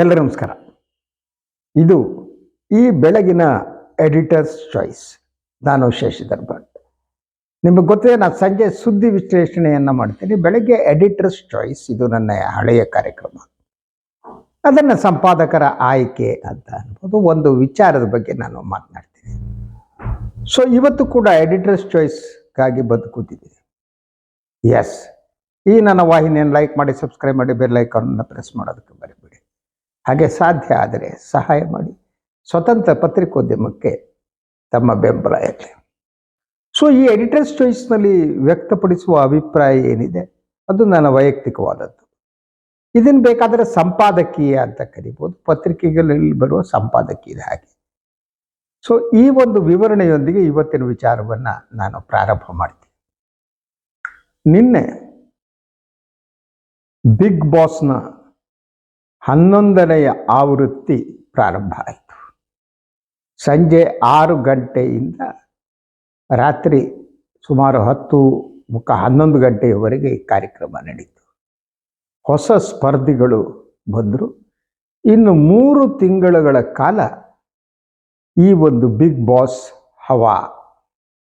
ಎಲ್ಲರೂ ನಮಸ್ಕಾರ. ಇದು ಈ ಬೆಳಗಿನ ಎಡಿಟರ್ಸ್ ಚಾಯ್ಸ್. ನಾನು ಶಶಿಧರ್ ಭಟ್ ನಿಮಗೆ ಗೊತ್ತಿದೆ, ನಾನು ಸಂಜೆ ಸುದ್ದಿ ವಿಶ್ಲೇಷಣೆಯನ್ನು ಮಾಡ್ತೀನಿ. ಬೆಳಗ್ಗೆ ಎಡಿಟರ್ಸ್ ಚಾಯ್ಸ್ ಇದು ನನ್ನ ಹಳೆಯ ಕಾರ್ಯಕ್ರಮ. ಅದನ್ನು ಸಂಪಾದಕರ ಆಯ್ಕೆ ಅಂತ ಅನ್ಬೋದು. ಒಂದು ವಿಚಾರದ ಬಗ್ಗೆ ನಾನು ಮಾತನಾಡ್ತೀನಿ. ಸೊ ಇವತ್ತು ಕೂಡ ಎಡಿಟರ್ಸ್ ಚಾಯ್ಸ್ಗಾಗಿ ಬದುಕುತ್ತಿದ್ದೀನಿ ಎಸ್ ಈ ನನ್ನ ವಾಹಿನಿಯನ್ನು ಲೈಕ್ ಮಾಡಿ ಸಬ್ಸ್ಕ್ರೈಬ್ ಮಾಡಿ ಬೆಲ್ ಐಕಾನನ್ನು ಪ್ರೆಸ್ ಮಾಡೋದಕ್ಕೆ ಬರಬೇಡಿ ಹಾಗೆ ಸಾಧ್ಯ ಆದರೆ ಸಹಾಯ ಮಾಡಿ. ಸ್ವತಂತ್ರ ಪತ್ರಿಕೋದ್ಯಮಕ್ಕೆ ತಮ್ಮ ಬೆಂಬಲ ಇರಲಿ. ಸೊ ಈ ಎಡಿಟರ್ಸ್ ಚಾಯ್ಸ್ನಲ್ಲಿ ವ್ಯಕ್ತಪಡಿಸುವ ಅಭಿಪ್ರಾಯ ಏನಿದೆ? ಅದು ನನ್ನ ವೈಯಕ್ತಿಕವಾದದ್ದು. ಇದನ್ನು ಬೇಕಾದರೆ ಸಂಪಾದಕೀಯ ಅಂತ ಕರಿಬೋದು. ಪತ್ರಿಕೆಗಳಲ್ಲಿ ಬರುವ ಸಂಪಾದಕೀಯ ಹಾಗೆ. ಸೊ ಈ ಒಂದು ವಿವರಣೆಯೊಂದಿಗೆ ಇವತ್ತಿನ ವಿಚಾರವನ್ನು ನಾನು ಪ್ರಾರಂಭ ಮಾಡ್ತೀನಿ. ನಿನ್ನೆ ಬಿಗ್ ಬಾಸ್ನ ಹನ್ನೊಂದನೆಯ ಆವೃತ್ತಿ ಪ್ರಾರಂಭ ಆಯಿತು. ಸಂಜೆ ಆರು ಗಂಟೆಯಿಂದ ರಾತ್ರಿ ಸುಮಾರು ಹತ್ತು ಮುಖ ಹನ್ನೊಂದು ಗಂಟೆಯವರೆಗೆ ಕಾರ್ಯಕ್ರಮ ನಡೀತು. ಹೊಸ ಸ್ಪರ್ಧಿಗಳು ಬಂದರು. ಇನ್ನು ಮೂರು ತಿಂಗಳುಗಳ ಕಾಲ ಈ ಒಂದು ಬಿಗ್ ಬಾಸ್ ಹವಾ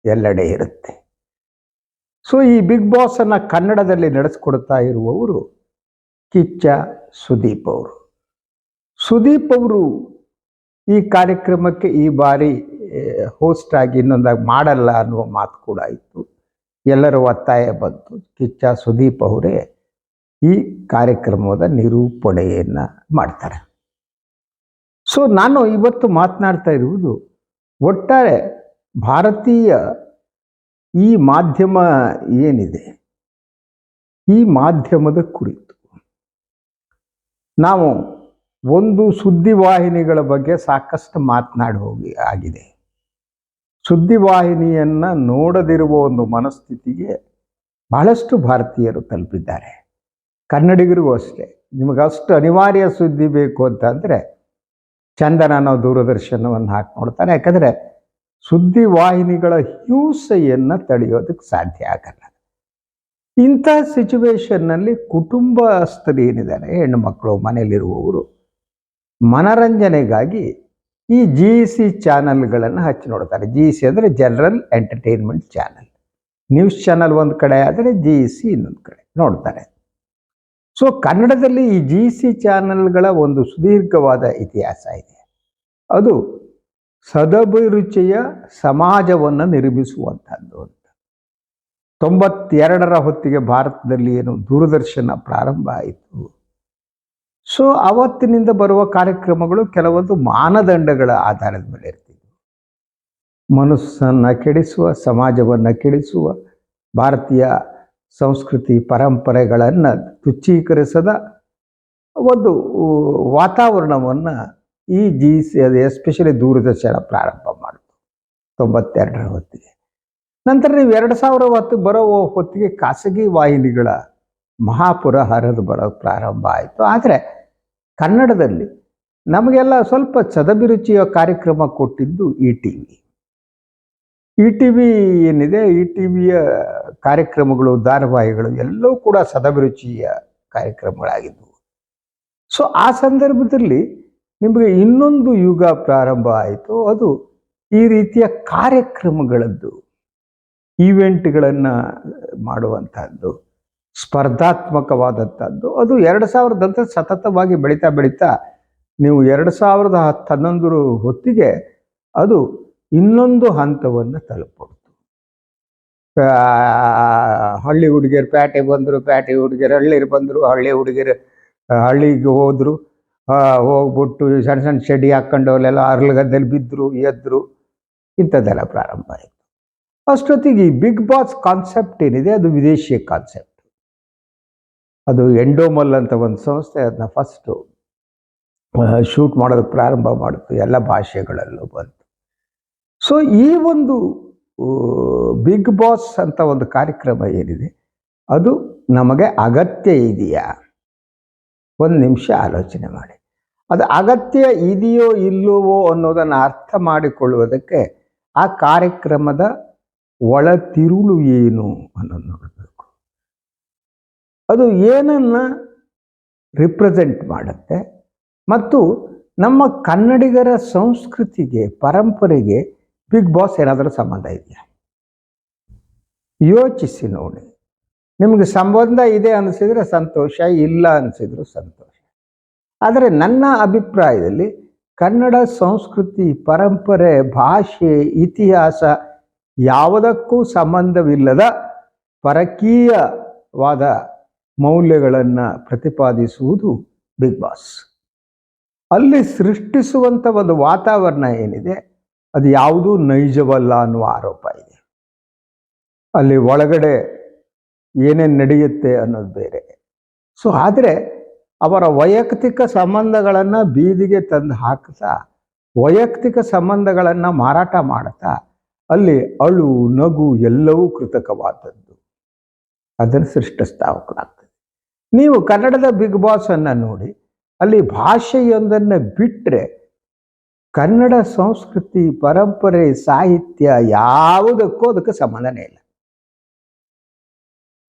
ಎಲ್ಲೆಡೆ ಇರುತ್ತೆ. ಸೊ ಈ ಬಿಗ್ ಬಾಸನ್ನು ಕನ್ನಡದಲ್ಲಿ ನಡೆಸ್ಕೊಡ್ತಾ ಇರುವವರು ಕಿಚ್ಚ ಸುದೀಪ್ ಅವರು. ಸುದೀಪ್ ಅವರು ಈ ಕಾರ್ಯಕ್ರಮಕ್ಕೆ ಈ ಬಾರಿ ಹೋಸ್ಟ್ ಆಗಿ ಇನ್ನೊಂದಾಗಿ ಮಾಡಲ್ಲ ಅನ್ನುವ ಮಾತು ಕೂಡ ಇತ್ತು ಎಲ್ಲರ ಒತ್ತಾಯ ಬಂತು. ಕಿಚ್ಚ ಸುದೀಪ್ ಅವರೇ ಈ ಕಾರ್ಯಕ್ರಮದ ನಿರೂಪಣೆಯನ್ನು ಮಾಡ್ತಾರೆ. ಸೊ ನಾನು ಇವತ್ತು ಮಾತನಾಡ್ತಾ ಇರುವುದು ಒಟ್ಟಾರೆ ಭಾರತೀಯ ಈ ಮಾಧ್ಯಮ ಏನಿದೆ? ಈ ಮಾಧ್ಯಮದ ಕುರಿತು. ನಾವು ಒಂದು ಸುದ್ದಿವಾಹಿನಿಗಳ ಬಗ್ಗೆ ಸಾಕಷ್ಟು ಮಾತನಾಡಿ ಹೋಗಿ ಆಗಿದೆ. ಸುದ್ದಿವಾಹಿನಿಯನ್ನು ನೋಡದಿರುವ ಒಂದು ಮನಸ್ಥಿತಿಗೆ ಬಹಳಷ್ಟು ಭಾರತೀಯರು ತಲುಪಿದ್ದಾರೆ. ಕನ್ನಡಿಗರಿಗೂ ಅಷ್ಟೇ. ನಿಮಗಷ್ಟು ಅನಿವಾರ್ಯ ಸುದ್ದಿ ಬೇಕು ಅಂತಂದರೆ ಚಂದನ ದೂರದರ್ಶನವನ್ನು ಹಾಕಿ ನೋಡ್ತಾರೆ ಯಾಕಂದರೆ ಸುದ್ದಿವಾಹಿನಿಗಳ ಹಿಂಸೆಯನ್ನು ತಡೆಯೋದಕ್ಕೆ ಸಾಧ್ಯ ಆಗಲ್ಲ. ಇಂಥ ಸಿಚುವೇಶನ್ನಲ್ಲಿ ಕುಟುಂಬಸ್ಥರು ಏನಿದ್ದಾರೆ, ಹೆಣ್ಣು ಮಕ್ಕಳು, ಮನೆಯಲ್ಲಿರುವವರು, ಮನರಂಜನೆಗಾಗಿ ಈ ಜಿ ಸಿ ಚಾನಲ್ಗಳನ್ನು ಹಚ್ಚಿ ನೋಡ್ತಾರೆ. ಜಿ ಸಿ ಅಂದರೆ general entertainment channel news channel ಒಂದು ಕಡೆ ಆದರೆ ಜಿ ಸಿ ಇನ್ನೊಂದು ಕಡೆ ನೋಡ್ತಾರೆ. ಸೊ ಕನ್ನಡದಲ್ಲಿ ಈ ಜಿ ಸಿ ಚಾನಲ್ಗಳ ಒಂದು ಸುದೀರ್ಘವಾದ ಇತಿಹಾಸ ಇದೆ. ಅದು ಸದಭಿರುಚಿಯ ಸಮಾಜವನ್ನು ನಿರ್ಮಿಸುವಂಥದ್ದು ತೊಂಬತ್ತೆರಡರ ಹೊತ್ತಿಗೆ ಭಾರತದಲ್ಲಿ ಏನು ದೂರದರ್ಶನ ಪ್ರಾರಂಭ ಆಯಿತು. ಸೊ ಅವತ್ತಿನಿಂದ ಬರುವ ಕಾರ್ಯಕ್ರಮಗಳು ಕೆಲವೊಂದು ಮಾನದಂಡಗಳ ಆಧಾರದ ಮೇಲೆ ಇರ್ತಿದ್ವು. ಮನಸ್ಸನ್ನು ಕೆಡಿಸುವ, ಸಮಾಜವನ್ನು ಕೆಡಿಸುವ, ಭಾರತೀಯ ಸಂಸ್ಕೃತಿ ಪರಂಪರೆಗಳನ್ನು ತುಚ್ಚೀಕರಿಸದ ಒಂದು ವಾತಾವರಣವನ್ನು ಈ ಜಿ ಸಿ ಎಸ್ಪೆಷಲಿ ದೂರದರ್ಶನ ಪ್ರಾರಂಭ ಮಾಡಿತು. ತೊಂಬತ್ತೆರಡರ ಹೊತ್ತಿಗೆ. ನಂತರ ನೀವು ಎರಡು ಸಾವಿರ ಹೊತ್ತು ಬರೋ ಹೊತ್ತಿಗೆ ಖಾಸಗಿ ವಾಹಿನಿಗಳ ಮಹಾಪುರ ಹರಿದು ಬರೋದು ಪ್ರಾರಂಭ ಆಯಿತು. ಆದರೆ ಕನ್ನಡದಲ್ಲಿ ನಮಗೆಲ್ಲ ಸ್ವಲ್ಪ ಚದಭಿರುಚಿಯ ಕಾರ್ಯಕ್ರಮ ಕೊಟ್ಟಿದ್ದು E T V. E T V ಏನಿದೆ? ಇ ಟಿ ವಿಯ ಕಾರ್ಯಕ್ರಮಗಳು, ಧಾರಾವಾಹಿಗಳು ಎಲ್ಲವೂ ಕೂಡ ಸದಭಿರುಚಿಯ ಕಾರ್ಯಕ್ರಮಗಳಾಗಿದ್ದವು ಸೊ ಆ ಸಂದರ್ಭದಲ್ಲಿ ನಿಮಗೆ ಇನ್ನೊಂದು ಯುಗ ಪ್ರಾರಂಭ ಆಯಿತು. ಅದು ಈ ರೀತಿಯ ಕಾರ್ಯಕ್ರಮಗಳದ್ದು. ಈವೆಂಟ್ಗಳನ್ನು ಮಾಡುವಂಥದ್ದು ಸ್ಪರ್ಧಾತ್ಮಕವಾದಂಥದ್ದು ಅದು ಎರಡು ಸಾವಿರದಂತ ಸತತವಾಗಿ ಬೆಳೀತಾ ಬೆಳೀತಾ ನೀವು ಎರಡು ಸಾವಿರದ ಹತ್ತು ಹನ್ನೊಂದರ ಹೊತ್ತಿಗೆ ಅದು ಇನ್ನೊಂದು ಹಂತವನ್ನು ತಲುಪಿಡ್ತು ಹಳ್ಳಿ ಹುಡುಗಿಯರು ಪೇಟೆ ಬಂದರು, ಪ್ಯಾಟೆ ಹುಡುಗಿಯರು ಹಳ್ಳಿರು ಬಂದರು, ಹಳ್ಳಿ ಹುಡುಗಿಯರು ಹಳ್ಳಿಗೆ ಹೋದರು ಹೋಗ್ಬಿಟ್ಟು ಸಣ್ಣ ಸಣ್ಣ ಚಡಿ ಹಾಕ್ಕೊಂಡು ಅಲ್ಲೆಲ್ಲ ಅರ್ಲಗದ್ದಲ್ಲಿ ಬಿದ್ದರು ಎದ್ದರು ಇಂಥದ್ದೆಲ್ಲ ಪ್ರಾರಂಭ ಆಯಿತು. ಅಷ್ಟೊತ್ತಿಗೆ ಈ ಬಿಗ್ ಬಾಸ್ ಕಾನ್ಸೆಪ್ಟ್ ಏನಿದೆ, ಅದು ವಿದೇಶಿಯ ಕಾನ್ಸೆಪ್ಟ್. ಅದು ಎಂಡೋಮಲ್ ಅಂತ ಒಂದು ಸಂಸ್ಥೆ, ಅದನ್ನ ಫಸ್ಟು ಶೂಟ್ ಮಾಡೋದಕ್ಕೆ ಪ್ರಾರಂಭ ಮಾಡಿತು, ಎಲ್ಲ ಭಾಷೆಗಳಲ್ಲೂ ಬಂತು. ಸೊ ಈ ಒಂದು ಬಿಗ್ ಬಾಸ್ ಅಂತ ಒಂದು ಕಾರ್ಯಕ್ರಮ ಏನಿದೆ, ಅದು ನಮಗೆ ಅಗತ್ಯ ಇದೆಯಾ? ಒಂದು ನಿಮಿಷ ಆಲೋಚನೆ ಮಾಡಿ. ಅದು ಅಗತ್ಯ ಇದೆಯೋ ಇಲ್ಲವೋ ಅನ್ನೋದನ್ನು ಅರ್ಥ ಮಾಡಿಕೊಳ್ಳುವುದಕ್ಕೆ ಆ ಕಾರ್ಯಕ್ರಮದ ಒಳ ತಿರುಳು ಏನು ಅನ್ನೋದು ನೋಡಬೇಕು. ಅದು ಏನನ್ನ ರಿಪ್ರೆಸೆಂಟ್ ಮಾಡುತ್ತೆ ಮತ್ತು ನಮ್ಮ ಕನ್ನಡಿಗರ ಸಂಸ್ಕೃತಿಗೆ, ಪರಂಪರೆಗೆ ಬಿಗ್ ಬಾಸ್ ಏನಾದರೂ ಸಂಬಂಧ ಇದೆಯಾ? ಯೋಚಿಸಿ ನೋಡಿ. ನಿಮಗೆ ಸಂಬಂಧ ಇದೆ ಅನಿಸಿದರೆ ಸಂತೋಷ, ಇಲ್ಲ ಅನಿಸಿದ್ರು ಸಂತೋಷ. ಆದರೆ ನನ್ನ ಅಭಿಪ್ರಾಯದಲ್ಲಿ ಕನ್ನಡ ಸಂಸ್ಕೃತಿ, ಪರಂಪರೆ, ಭಾಷೆ, ಇತಿಹಾಸ ಯಾವುದಕ್ಕೂ ಸಂಬಂಧವಿಲ್ಲದ ಪರಕೀಯವಾದ ಮೌಲ್ಯಗಳನ್ನು ಪ್ರತಿಪಾದಿಸುವುದು ಬಿಗ್ ಬಾಸ್. ಅಲ್ಲಿ ಸೃಷ್ಟಿಸುವಂಥ ಒಂದು ವಾತಾವರಣ ಏನಿದೆ, ಅದು ಯಾವುದೂ ನೈಜವಲ್ಲ ಅನ್ನುವ ಆರೋಪ ಇದೆ. ಅಲ್ಲಿ ಒಳಗಡೆ ಏನೇನು ನಡೆಯುತ್ತೆ ಅನ್ನೋದು ಬೇರೆ. ಸೊ ಆದರೆ ಅವರ ವೈಯಕ್ತಿಕ ಸಂಬಂಧಗಳನ್ನು ಬೀದಿಗೆ ತಂದು ಹಾಕ್ತಾ ವೈಯಕ್ತಿಕ ಸಂಬಂಧಗಳನ್ನು ಮಾರಾಟ ಮಾಡ್ತಾ ಅಲ್ಲಿ ಅಳು ನಗು ಎಲ್ಲವೂ ಕೃತಕವಾದದ್ದು. ಅದನ್ನು ಸೃಷ್ಟಿಸ್ತಾವಕ್ಕಾಗ್ತದೆ ನೀವು ಕನ್ನಡದ ಬಿಗ್ ಬಾಸ್ ಅನ್ನು ನೋಡಿ, ಅಲ್ಲಿ ಭಾಷೆಯೊಂದನ್ನು ಬಿಟ್ಟರೆ ಕನ್ನಡ ಸಂಸ್ಕೃತಿ, ಪರಂಪರೆ, ಸಾಹಿತ್ಯ ಯಾವುದಕ್ಕೂ ಅದಕ್ಕೆ ಸಂಬಂಧನೇ ಇಲ್ಲ.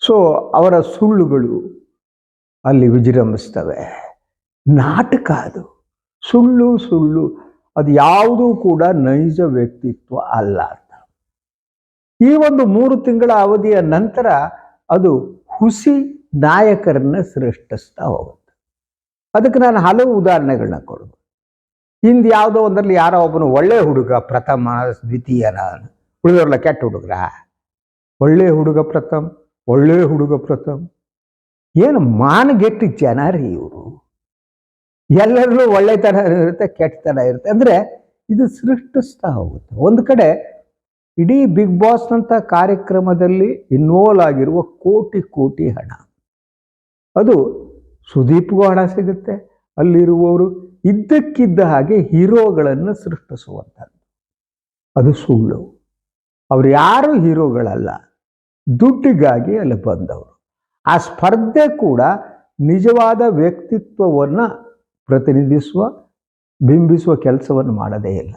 ಸೊ ಅವರ ಸುಳ್ಳುಗಳು ಅಲ್ಲಿ ವಿಜೃಂಭಿಸ್ತವೆ. ನಾಟಕ ಅದು. ಸುಳ್ಳು ಸುಳ್ಳು. ಅದು ಯಾವುದೂ ಕೂಡ ನೈಜ ವ್ಯಕ್ತಿತ್ವ ಅಲ್ಲ. ಈ ಒಂದು ಮೂರು ತಿಂಗಳ ಅವಧಿಯ ನಂತರ ಅದು ಹುಸಿ ನಾಯಕರನ್ನ ಸೃಷ್ಟಿಸ್ತಾ ಹೋಗುತ್ತೆ. ಅದಕ್ಕೆ ನಾನು ಹಲವು ಉದಾಹರಣೆಗಳನ್ನ ಕೊಡೋದು. ಹಿಂದೆ ಯಾವುದೋ ಒಂದರಲ್ಲಿ ಯಾರೋ ಒಬ್ಬನು ಒಳ್ಳೆ ಹುಡುಗ, ಪ್ರಥಮ ದ್ವಿತೀಯನ ಉಳಿದವ್ರಲ್ಲ ಕೆಟ್ಟ ಹುಡುಗರ? ಒಳ್ಳೆ ಹುಡುಗ ಪ್ರಥಮ್, ಒಳ್ಳೆ ಹುಡುಗ ಪ್ರಥಮ್. ಏನು ಮಾನಗೆಟ್ಟ ಜನ ರೀ ಇವರು. ಎಲ್ಲರಲ್ಲೂ ಒಳ್ಳೆತನ ಇರುತ್ತೆ, ಕೆಟ್ಟತನ ಇರುತ್ತೆ. ಅಂದ್ರೆ ಇದು ಸೃಷ್ಟಿಸ್ತಾ ಹೋಗುತ್ತೆ. ಒಂದು ಕಡೆ ಇಡೀ ಬಿಗ್ ಬಾಸ್ನಂಥ ಕಾರ್ಯಕ್ರಮದಲ್ಲಿ ಇನ್ವಾಲ್ವ್ ಆಗಿರುವ ಕೋಟಿ ಕೋಟಿ ಹಣ. ಅದು ಸುದೀಪ್ಗೂ ಹಣ ಸಿಗುತ್ತೆ, ಅಲ್ಲಿರುವವರು ಇದ್ದಕ್ಕಿದ್ದ ಹಾಗೆ ಹೀರೋಗಳನ್ನು ಸೃಷ್ಟಿಸುವಂಥದ್ದು. ಅದು ಸುಳ್ಳು. ಅವರು ಯಾರು ಹೀರೋಗಳಲ್ಲ, ದುಡ್ಡಿಗಾಗಿ ಅಲ್ಲಿ ಬಂದವರು. ಆ ಸ್ಪರ್ಧೆ ಕೂಡ ನಿಜವಾದ ವ್ಯಕ್ತಿತ್ವವನ್ನು ಪ್ರತಿನಿಧಿಸುವ, ಬಿಂಬಿಸುವ ಕೆಲಸವನ್ನು ಮಾಡದೇ ಇಲ್ಲ.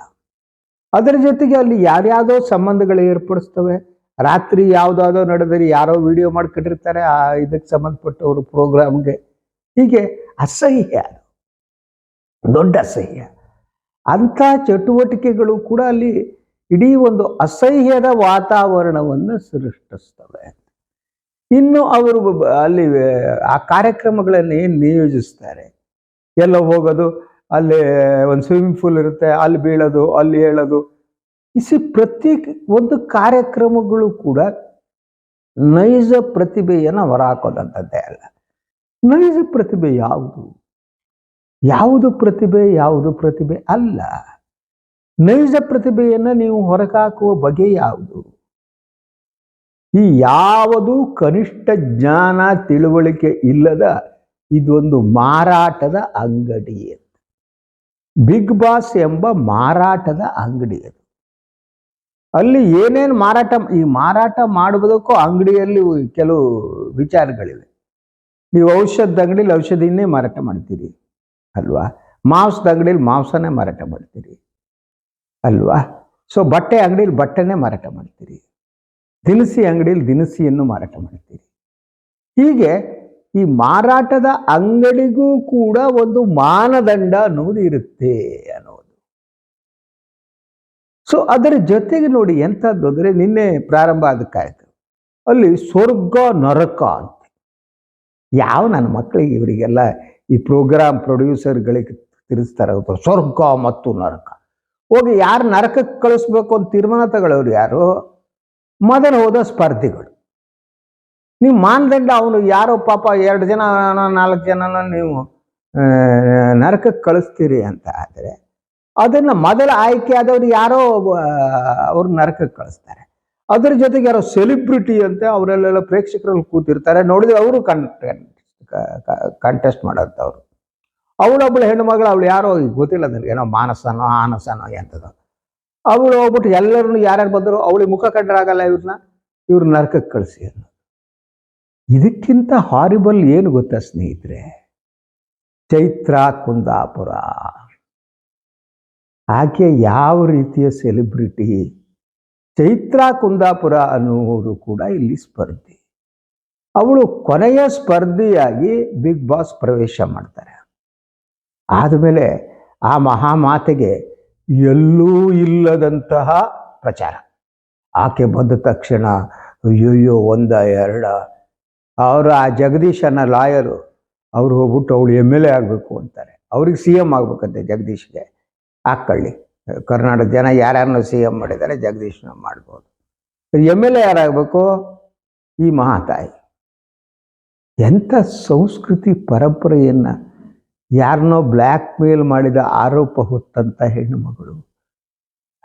ಅದರ ಜೊತೆಗೆ ಅಲ್ಲಿ ಯಾರ್ಯಾವುದೋ ಸಂಬಂಧಗಳು ಏರ್ಪಡಿಸ್ತವೆ. ರಾತ್ರಿ ಯಾವುದಾದೋ ನಡೆದರೆ ಯಾರೋ ವಿಡಿಯೋ ಮಾಡ್ಕೊಂಡಿರ್ತಾರೆ, ಆ ಇದಕ್ಕೆ ಸಂಬಂಧಪಟ್ಟವರು ಪ್ರೋಗ್ರಾಮ್ಗೆ. ಹೀಗೆ ಅಸಹ್ಯ ದೊಡ್ಡ ಅಸಹ್ಯ. ಅಂಥ ಚಟುವಟಿಕೆಗಳು ಕೂಡ ಅಲ್ಲಿ ಇಡೀ ಒಂದು ಅಸಹ್ಯದ ವಾತಾವರಣವನ್ನು ಸೃಷ್ಟಿಸ್ತವೆ. ಇನ್ನು ಅವರು ಅಲ್ಲಿ ಆ ಕಾರ್ಯಕ್ರಮಗಳನ್ನು ಏನು ನಿಯೋಜಿಸ್ತಾರೆ? ಎಲ್ಲ ಹೋಗೋದು ಅಲ್ಲಿ ಒಂದು ಸ್ವಿಮ್ಮಿಂಗ್ ಪೂಲ್ ಇರುತ್ತೆ, ಅಲ್ಲಿ ಬೀಳೋದು, ಅಲ್ಲಿ ಹೇಳೋದು. ಇಸಿ ಪ್ರತಿ ಒಂದು ಕಾರ್ಯಕ್ರಮಗಳು ಕೂಡ ನೈಜ ಪ್ರತಿಭೆಯನ್ನು ಹೊರಹಾಕೋದಂಥದ್ದೇ ಅಲ್ಲ. ನೈಜ ಪ್ರತಿಭೆ ಯಾವುದು? ಯಾವುದು ಪ್ರತಿಭೆ? ಯಾವುದು ಪ್ರತಿಭೆ ಅಲ್ಲ. ನೈಜ ಪ್ರತಿಭೆಯನ್ನು ನೀವು ಹೊರಕಾಕುವ ಬಗೆ ಯಾವುದು? ಈ ಯಾವುದು ಕನಿಷ್ಠ ಜ್ಞಾನ ತಿಳುವಳಿಕೆ ಇಲ್ಲದ ಇದೊಂದು ಮಾರಾಟದ ಅಂಗಡಿ ಬಿಗ್ ಬಾಸ್ ಎಂಬ ಮಾರಾಟದ ಅಂಗಡಿ ಅದು. ಅಲ್ಲಿ ಏನೇನು ಮಾರಾಟ, ಈ ಮಾರಾಟ ಮಾಡುವುದಕ್ಕೂ ಅಂಗಡಿಯಲ್ಲಿ ಕೆಲವು ವಿಚಾರಗಳಿವೆ. ನೀವು ಔಷಧದ ಅಂಗಡಿಲಿ ಔಷಧಿಯನ್ನೇ ಮಾರಾಟ ಮಾಡ್ತೀರಿ, ಅಲ್ವಾ? ಮಾಂಸದ ಅಂಗಡಿಲಿ ಮಾಂಸನೇ ಮಾರಾಟ ಮಾಡ್ತೀರಿ, ಅಲ್ವಾ? ಸೊ ಬಟ್ಟೆ ಅಂಗಡಿಲಿ ಬಟ್ಟೆನೇ ಮಾರಾಟ ಮಾಡ್ತೀರಿ. ದಿನಸಿ ಅಂಗಡಿಯಲ್ಲಿ ದಿನಸಿಯನ್ನು ಮಾರಾಟ ಮಾಡ್ತೀರಿ. ಹೀಗೆ ಈ ಮಾರಾಟದ ಅಂಗಡಿಗೂ ಕೂಡ ಒಂದು ಮಾನದಂಡ ಅನ್ನೋದು ಇರುತ್ತೆ ಅನ್ನೋದು. ಸೊ ಅದರ ಜೊತೆಗೆ ನೋಡಿ ಎಂಥದ್ದು ಅಂದರೆ ನಿನ್ನೆ ಪ್ರಾರಂಭ ಕಾರ್ಯಕ್ರಮ ಅಲ್ಲಿ ಸ್ವರ್ಗ ನರಕ ಅಂತ. ಯಾವ ನನ್ನ ಮಕ್ಕಳಿಗೆ ಇವರಿಗೆಲ್ಲ ಈ ಪ್ರೋಗ್ರಾಮ್ ಪ್ರೊಡ್ಯೂಸರ್ಗಳಿಗೆ ತಿಳಿಸ್ತಾರೆ? ಸ್ವರ್ಗ ಮತ್ತು ನರಕ. ಹೋಗಿ ಯಾರು ನರಕಕ್ಕೆ ಕಳಿಸ್ಬೇಕು ಅಂತ ತೀರ್ಮಾನ ತಗೊಳ್ಳೋರು ಯಾರು? ಮೊದಲು ಹೋದ ಸ್ಪರ್ಧಿಗಳು. ನೀವು ಮಾನದಂಡ ಅವನು ಯಾರೋ ಪಾಪ ಎರಡು ಜನ, ನಾಲ್ಕು ಜನನ ನೀವು ನರಕಕ್ಕೆ ಕಳಿಸ್ತೀರಿ ಅಂತ ಆದರೆ, ಅದನ್ನು ಮೊದಲ ಆಯ್ಕೆ ಆದವ್ರು ಯಾರೋ ಅವ್ರು ನರಕಕ್ಕೆ ಕಳಿಸ್ತಾರೆ. ಅದ್ರ ಜೊತೆಗೆ ಯಾರೋ ಸೆಲಿಬ್ರಿಟಿ ಅಂತ ಅವರೆಲ್ಲೆಲ್ಲ ಪ್ರೇಕ್ಷಕರಲ್ಲಿ ಕೂತಿರ್ತಾರೆ. ನೋಡಿದ್ರೆ ಅವರು ಕಂಟೆಸ್ಟ್ ಮಾಡೋಂಥವ್ರು ಅವಳೊಬ್ಬಳು ಹೆಣ್ಣು ಮಗಳು, ಅವಳು ಯಾರೋ ಗೊತ್ತಿಲ್ಲ ನನಗೆ, ಏನೋ ಮಾನಸನೋ, ಆನಸನೋ, ಎಂಥದೋ. ಅವಳು ಹೋಗ್ಬಿಟ್ಟು ಎಲ್ಲರನ್ನು ಯಾರ್ಯಾರು ಬಂದರು ಅವಳಿಗೆ ಮುಖ ಕಂಡ್ರಾಗಲ್ಲ ಇವ್ರನ್ನ ಇವ್ರು ನರಕಕ್ಕೆ ಕಳಿಸಿ ಅನ್ನೋ ಇದಕ್ಕಿಂತ ಹಾರಿಬಲ್ ಏನು ಗೊತ್ತಾ ಸ್ನೇಹಿತರೆ? ಚೈತ್ರ ಕುಂದಾಪುರ. ಆಕೆ ಯಾವ ರೀತಿಯ ಸೆಲೆಬ್ರಿಟಿ ಚೈತ್ರ ಕುಂದಾಪುರ ಅನ್ನುವರು ಕೂಡ ಇಲ್ಲಿ ಸ್ಪರ್ಧಿ. ಅವಳು ಕೊನೆಯ ಸ್ಪರ್ಧಿಯಾಗಿ ಬಿಗ್ ಬಾಸ್ ಪ್ರವೇಶ ಮಾಡ್ತಾರೆ. ಆದಮೇಲೆ ಆ ಮಹಾಮಾತೆಗೆ ಎಲ್ಲೂ ಇಲ್ಲದಂತಹ ಪ್ರಚಾರ. ಆಕೆ ಬಂದ ತಕ್ಷಣ ಅಯ್ಯೋಯ್ಯೋ, ಒಂದ, ಎರಡ ಅವರು ಆ ಜಗದೀಶ್ ಜಗದೀಶನ ಲಾಯರು, ಅವ್ರು ಹೋಗ್ಬಿಟ್ಟು ಅವಳು ಎಂ ಎಲ್ ಎ ಆಗಬೇಕು ಅಂತಾರೆ. ಅವ್ರಿಗೆ ಸಿ ಎಂ ಆಗ್ಬೇಕಂತೆ ಜಗದೀಶ್ಗೆ. ಹಾಕ್ಕೊಳ್ಳಿ. ಕರ್ನಾಟಕ ಜನ ಯಾರ್ಯಾರನ್ನೂ ಸಿ ಎಂ ಮಾಡಿದ್ದಾರೆ ಜಗದೀಶ್ನ ಮಾಡ್ಬೋದು. ಎಂ ಎಲ್ ಎ ಯಾರಾಗಬೇಕು? ಈ ಮಹಾತಾಯಿ. ಎಂಥ ಸಂಸ್ಕೃತಿ ಪರಂಪರೆಯನ್ನು ಯಾರನ್ನೋ ಬ್ಲ್ಯಾಕ್ ಮೇಲ್ ಮಾಡಿದ ಆರೋಪ ಹೊತ್ತಂಥ ಹೆಣ್ಣು ಮಗಳು.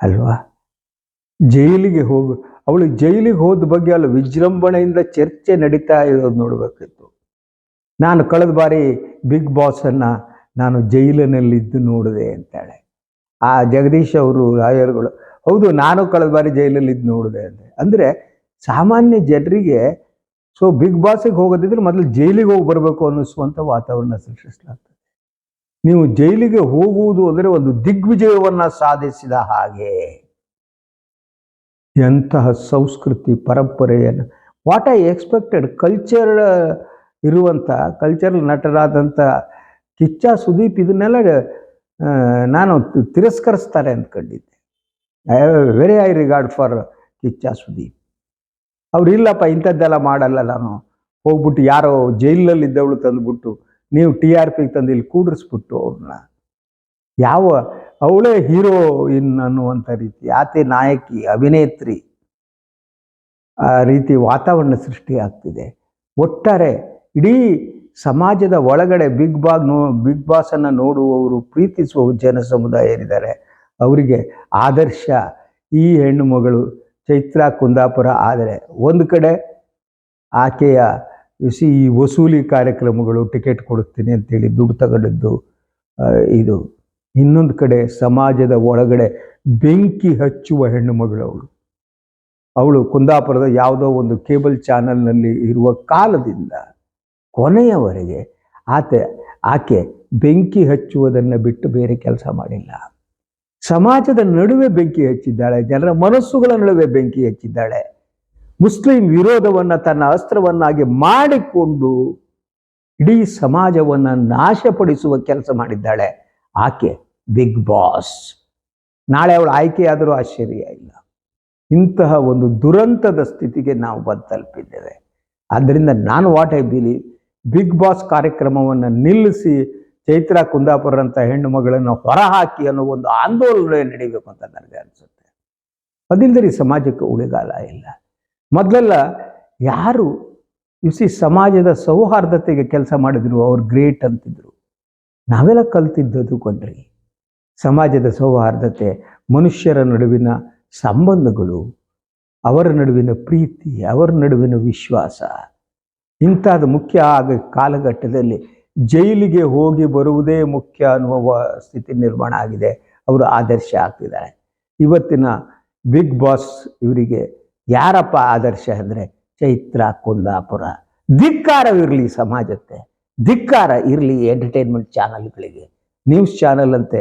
ಅಲ್ವಾ? ಜೈಲಿಗೆ ಹೋಗು ಅವಳು ಜೈಲಿಗೆ ಹೋದ ಬಗ್ಗೆ ಅಲ್ಲಿ, ವಿಜೃಂಭಣೆಯಿಂದ ಚರ್ಚೆ ನಡೀತಾ ಇರೋದು ನೋಡಬೇಕಿತ್ತು. ನಾನು ಕಳೆದ ಬಾರಿ ಬಿಗ್ ಬಾಸನ್ನು ನಾನು ಜೈಲಿನಲ್ಲಿದ್ದು ನೋಡಿದೆ ಅಂತಾಳೆ. ಆ ಜಗದೀಶ್ ಅವರು ಲಾಯರ್ಗಳು ಹೌದು, ನಾನು ಕಳೆದ ಬಾರಿ ಜೈಲಲ್ಲಿದ್ದು ನೋಡಿದೆ ಅಂದರೆ ಅಂದರೆ ಸಾಮಾನ್ಯ ಜನರಿಗೆ, ಸೊ ಬಿಗ್ ಬಾಸಿಗೆ ಹೋಗೋದಿದ್ರೆ ಮೊದಲು ಜೈಲಿಗೆ ಹೋಗಿ ಬರಬೇಕು ಅನ್ನಿಸುವಂಥ ವಾತಾವರಣ ಸೃಷ್ಟಿಸಲಾಗ್ತದೆ. ನೀವು ಜೈಲಿಗೆ ಹೋಗುವುದು ಅಂದರೆ ಒಂದು ದಿಗ್ವಿಜಯವನ್ನು ಸಾಧಿಸಿದ ಹಾಗೆ. ಎಂತಹ ಸಂಸ್ಕೃತಿ ಪರಂಪರೆಯನ್ನು. ವಾಟ್ ಐ ಎಕ್ಸ್ಪೆಕ್ಟೆಡ್ ಕಲ್ಚರ್ ಇರುವಂಥ ಕಲ್ಚರಲ್ ನಟರಾದಂಥ ಕಿಚ್ಚ ಸುದೀಪ್ ಇದನ್ನೆಲ್ಲ ನಾನು ತಿರಸ್ಕರಿಸ್ತಾರೆ ಅಂದ್ಕೊಂಡಿದ್ದೆ. I have very I regard for Kichcha Sudeep. ಅವ್ರು ಇಲ್ಲಪ್ಪ, ಇಂಥದ್ದೆಲ್ಲ ಮಾಡಲ್ಲ ನಾನು. ಹೋಗ್ಬಿಟ್ಟು ಯಾರೋ ಜೈಲಲ್ಲಿ ಇದ್ದವಳು ತಂದುಬಿಟ್ಟು, ನೀವು ಟಿ ಆರ್ ಪಿಗೆ ತಂದು ಇಲ್ಲಿ ಕೂಡಿಸ್ಬಿಟ್ಟು ಅವ್ರನ್ನ. ಯಾವ ಅವಳೇ ಹೀರೋ ಇನ್ ಅನ್ನುವಂಥ ರೀತಿ ಆಕೆ ನಾಯಕಿ, ಅಭಿನೇತ್ರಿ, ಆ ರೀತಿ ವಾತಾವರಣ ಸೃಷ್ಟಿ ಆಗ್ತಿದೆ. ಒಟ್ಟಾರೆ ಇಡೀ ಸಮಾಜದ ಒಳಗಡೆ ಬಿಗ್ ಬಾಗ್ ನೋ, ಬಿಗ್ ಬಾಸನ್ನು ನೋಡುವವರು, ಪ್ರೀತಿಸುವ ಜನ ಸಮುದಾಯ ಏನಿದ್ದಾರೆ ಅವರಿಗೆ ಆದರ್ಶ, ಈ ಹೆಣ್ಣು ಮಗಳು ಚೈತ್ರ ಕುಂದಾಪುರ ಆದರೆ ಒಂದು ಕಡೆ ಆಕೆಯ ಸಿ ಈ ವಸೂಲಿ ಕಾರ್ಯಕ್ರಮಗಳು ಟಿಕೆಟ್ ಕೊಡುತ್ತೀನಿ ಅಂತೇಳಿ ದುಡ್ಡು ತಗೊಂಡಿದ್ದು ಇದು ಇನ್ನೊಂದು ಕಡೆ ಸಮಾಜದ ಒಳಗಡೆ ಬೆಂಕಿ ಹಚ್ಚುವ ಹೆಣ್ಣು ಮಗಳು ಅವಳು. ಅವಳು ಕುಂದಾಪುರದ ಯಾವುದೋ ಒಂದು ಕೇಬಲ್ ಚಾನೆಲ್ನಲ್ಲಿ ಇರುವ ಕಾಲದಿಂದ ಕೊನೆಯವರೆಗೆ ಆತ, ಆಕೆ ಬೆಂಕಿ ಹಚ್ಚುವುದನ್ನು ಬಿಟ್ಟು ಬೇರೆ ಕೆಲಸ ಮಾಡಿಲ್ಲ. ಸಮಾಜದ ನಡುವೆ ಬೆಂಕಿ ಹಚ್ಚಿದ್ದಾಳೆ, ಜನರ ಮನಸ್ಸುಗಳ ನಡುವೆ ಬೆಂಕಿ ಹಚ್ಚಿದ್ದಾಳೆ. ಮುಸ್ಲಿಂ ವಿರೋಧವನ್ನು ತನ್ನ ಅಸ್ತ್ರವನ್ನಾಗಿ ಮಾಡಿಕೊಂಡು ಇಡೀ ಸಮಾಜವನ್ನು ನಾಶಪಡಿಸುವ ಕೆಲಸ ಮಾಡಿದ್ದಾಳೆ. ಆಕೆ ಬಿಗ್ ಬಾಸ್. ನಾಳೆ ಅವಳು ಆಯ್ಕೆಯಾದರೂ ಆಶ್ಚರ್ಯ ಇಲ್ಲ. ಇಂತಹ ಒಂದು ದುರಂತದ ಸ್ಥಿತಿಗೆ ನಾವು ಬಂದು ತಲುಪಿದ್ದೇವೆ ಆದ್ದರಿಂದ ನಾನು what I believe Bigg Boss ಕಾರ್ಯಕ್ರಮವನ್ನು ನಿಲ್ಲಿಸಿ ಚೈತ್ರ ಕುಂದಾಪುರಂಥ ಹೆಣ್ಣು ಮಗಳನ್ನು ಹೊರಹಾಕಿ ಅನ್ನೋ ಒಂದು ಆಂದೋಲನ ನಡೀಬೇಕು ಅಂತ ನನಗೆ ಅನಿಸುತ್ತೆ. ಅದಿಲ್ಲದೆ ಸಮಾಜಕ್ಕೆ ಉಳಿಗಾಲ ಇಲ್ಲ. ಮೊದಲೆಲ್ಲ ಯಾರು ಯು ಸಿ ಸಮಾಜದ ಸೌಹಾರ್ದತೆಗೆ ಕೆಲಸ ಮಾಡಿದ್ರು, ಅವ್ರು ಗ್ರೇಟ್ ಅಂತಿದ್ರು. ನಾವೆಲ್ಲ ಕಲ್ತಿದ್ದದು ಕೊಂಡ್ರಿ. ಸಮಾಜದ ಸೌಹಾರ್ದತೆ, ಮನುಷ್ಯರ ನಡುವಿನ ಸಂಬಂಧಗಳು, ಅವರ ನಡುವಿನ ಪ್ರೀತಿ, ಅವರ ನಡುವಿನ ವಿಶ್ವಾಸ. ಇಂಥದ್ದು ಮುಖ್ಯ ಆಗ ಕಾಲಘಟ್ಟದಲ್ಲಿ ಜೈಲಿಗೆ ಹೋಗಿ ಬರುವುದೇ ಮುಖ್ಯ ಅನ್ನುವ ಸ್ಥಿತಿ ನಿರ್ಮಾಣ ಆಗಿದೆ. ಅವರು ಆದರ್ಶ ಆಗ್ತಿದ್ದಾರೆ. ಇವತ್ತಿನ ಬಿಗ್ ಬಾಸ್ ಇವರಿಗೆ ಯಾರಪ್ಪ ಆದರ್ಶ ಅಂದರೆ ಚೈತ್ರ ಕುಂದಾಪುರ. ಧಿಕ್ಕಾರವಿರಲಿ ಸಮಾಜಕ್ಕೆ. ಧಿಕ್ಕಾರ ಇರಲಿ ಎಂಟರ್ಟೈನ್ಮೆಂಟ್ ಚಾನಲ್ಗಳಿಗೆ ನ್ಯೂಸ್ ಚಾನಲ್ ಅಂತೆ,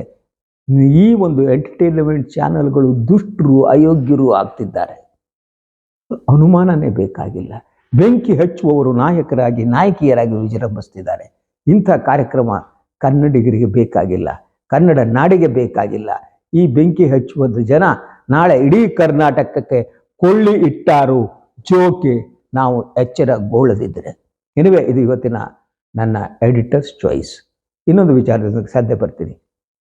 ಈ ಒಂದು ಎಂಟರ್ಟೈನ್ಮೆಂಟ್ ಚಾನಲ್ಗಳು ದುಷ್ಟರು, ಅಯೋಗ್ಯರು ಆಗ್ತಿದ್ದಾರೆ. ಅನುಮಾನನೇ ಬೇಕಾಗಿಲ್ಲ. ಬೆಂಕಿ ಹಚ್ಚುವವರು ನಾಯಕರಾಗಿ, ನಾಯಕಿಯರಾಗಿ ವಿಜೃಂಭಿಸ್ತಿದ್ದಾರೆ. ಇಂಥ ಕಾರ್ಯಕ್ರಮ ಕನ್ನಡಿಗರಿಗೆ ಬೇಕಾಗಿಲ್ಲ. ಕನ್ನಡ ನಾಡಿಗೆ ಬೇಕಾಗಿಲ್ಲ. ಈ ಬೆಂಕಿ ಹಚ್ಚುವ ಜನ ನಾಳೆ ಇಡೀ ಕರ್ನಾಟಕಕ್ಕೆ ಕೊಳ್ಳಿ ಇಟ್ಟಾರು, ಜೋಕೆ, ನಾವು ಎಚ್ಚರಗೊಳ್ಳದಿದ್ದರೆ ಎನಿವೆ ಇದು ಇವತ್ತಿನ ನನ್ನ ಎಡಿಟರ್ಸ್ ಚಾಯ್ಸ್ ಇನ್ನೊಂದು ವಿಚಾರದಿಂದ ಸದ್ಯ ಬರ್ತೀನಿ